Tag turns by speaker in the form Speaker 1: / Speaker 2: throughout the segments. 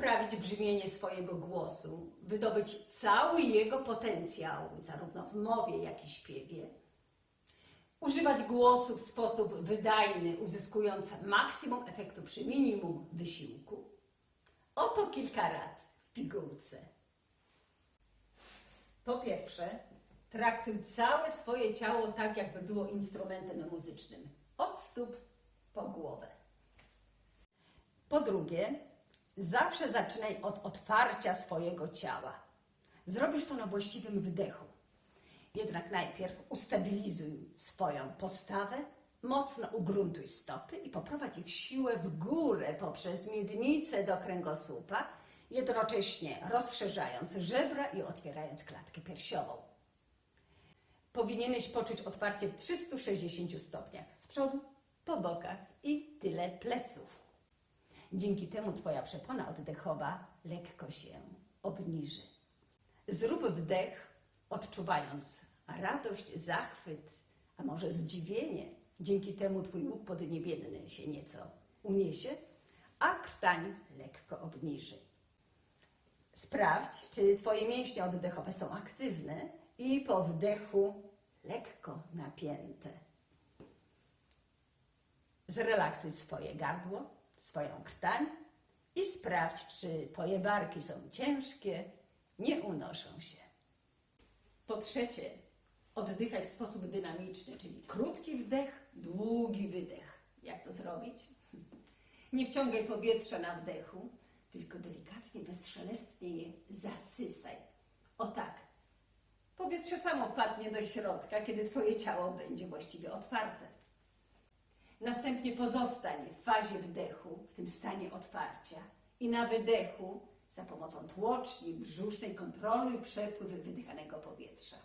Speaker 1: poprawić brzmienie swojego głosu, wydobyć cały jego potencjał, zarówno w mowie, jak i śpiewie. Używać głosu w sposób wydajny, uzyskując maksimum efektu przy minimum wysiłku. Oto kilka rad w pigułce. Po pierwsze, traktuj całe swoje ciało tak, jakby było instrumentem muzycznym. Od stóp po głowę. Po drugie, zawsze zaczynaj od otwarcia swojego ciała. Zrobisz to na właściwym wdechu. Jednak najpierw ustabilizuj swoją postawę, mocno ugruntuj stopy i poprowadź ich siłę w górę poprzez miednicę do kręgosłupa, jednocześnie rozszerzając żebra i otwierając klatkę piersiową. Powinieneś poczuć otwarcie w 360 stopniach z przodu, po bokach i tyle pleców. Dzięki temu Twoja przepona oddechowa lekko się obniży. Zrób wdech, odczuwając radość, zachwyt, a może zdziwienie. Dzięki temu Twój łuk podniebienny się nieco uniesie, a krtań lekko obniży. Sprawdź, czy Twoje mięśnie oddechowe są aktywne i po wdechu lekko napięte. Zrelaksuj swoje gardło, swoją krtań i sprawdź, czy Twoje barki są ciężkie, nie unoszą się. Po trzecie, oddychaj w sposób dynamiczny, czyli krótki wdech, długi wydech. Jak to zrobić? Nie wciągaj powietrza na wdechu, tylko delikatnie, bezszelestnie je zasysaj. O tak. Powietrze samo wpadnie do środka, kiedy Twoje ciało będzie właściwie otwarte. Następnie pozostań w fazie wdechu, w tym stanie otwarcia i na wydechu za pomocą tłoczni brzusznej kontroluj przepływ wydychanego powietrza.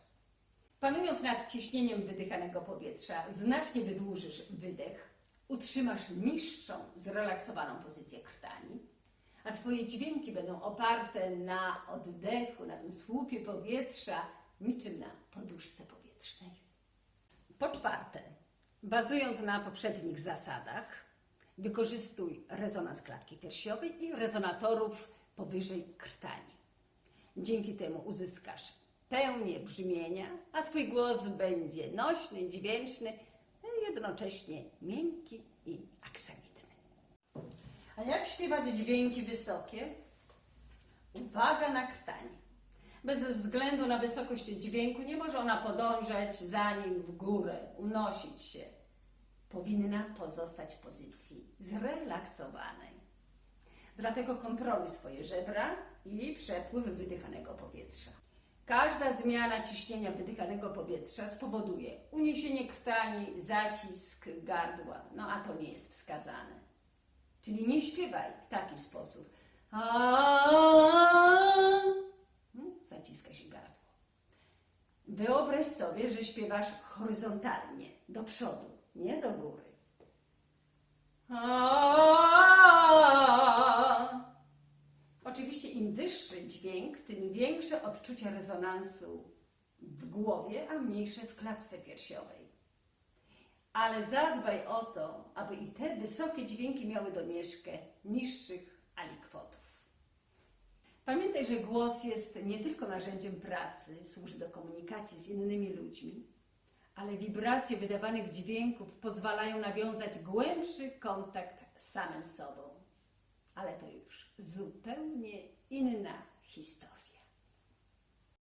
Speaker 1: Panując nad ciśnieniem wydychanego powietrza, znacznie wydłużysz wydech, utrzymasz niższą, zrelaksowaną pozycję krtani, a Twoje dźwięki będą oparte na oddechu, na tym słupie powietrza, niczym na poduszce powietrznej. Po czwarte, bazując na poprzednich zasadach, wykorzystuj rezonans klatki piersiowej i rezonatorów powyżej krtani. Dzięki temu uzyskasz pełnię brzmienia, a Twój głos będzie nośny, dźwięczny, jednocześnie miękki i aksamitny. A jak śpiewać dźwięki wysokie? Uwaga na krtanie. Bez względu na wysokość dźwięku nie może ona podążać za nim w górę, unosić się. Powinna pozostać w pozycji zrelaksowanej. Dlatego kontroluj swoje żebra i przepływ wydychanego powietrza. Każda zmiana ciśnienia wydychanego powietrza spowoduje uniesienie krtani, zacisk gardła, no a to nie jest wskazane. Czyli nie śpiewaj w taki sposób. Zaciska się gardło. Wyobraź sobie, że śpiewasz horyzontalnie, do przodu, nie do góry. Oczywiście im wyższy dźwięk, tym większe odczucie rezonansu w głowie, a mniejsze w klatce piersiowej. Ale zadbaj o to, aby i te wysokie dźwięki miały domieszkę niższych alikwotów. Pamiętaj, że głos jest nie tylko narzędziem pracy, służy do komunikacji z innymi ludźmi, ale wibracje wydawanych dźwięków pozwalają nawiązać głębszy kontakt z samym sobą. Ale to już zupełnie inna historia.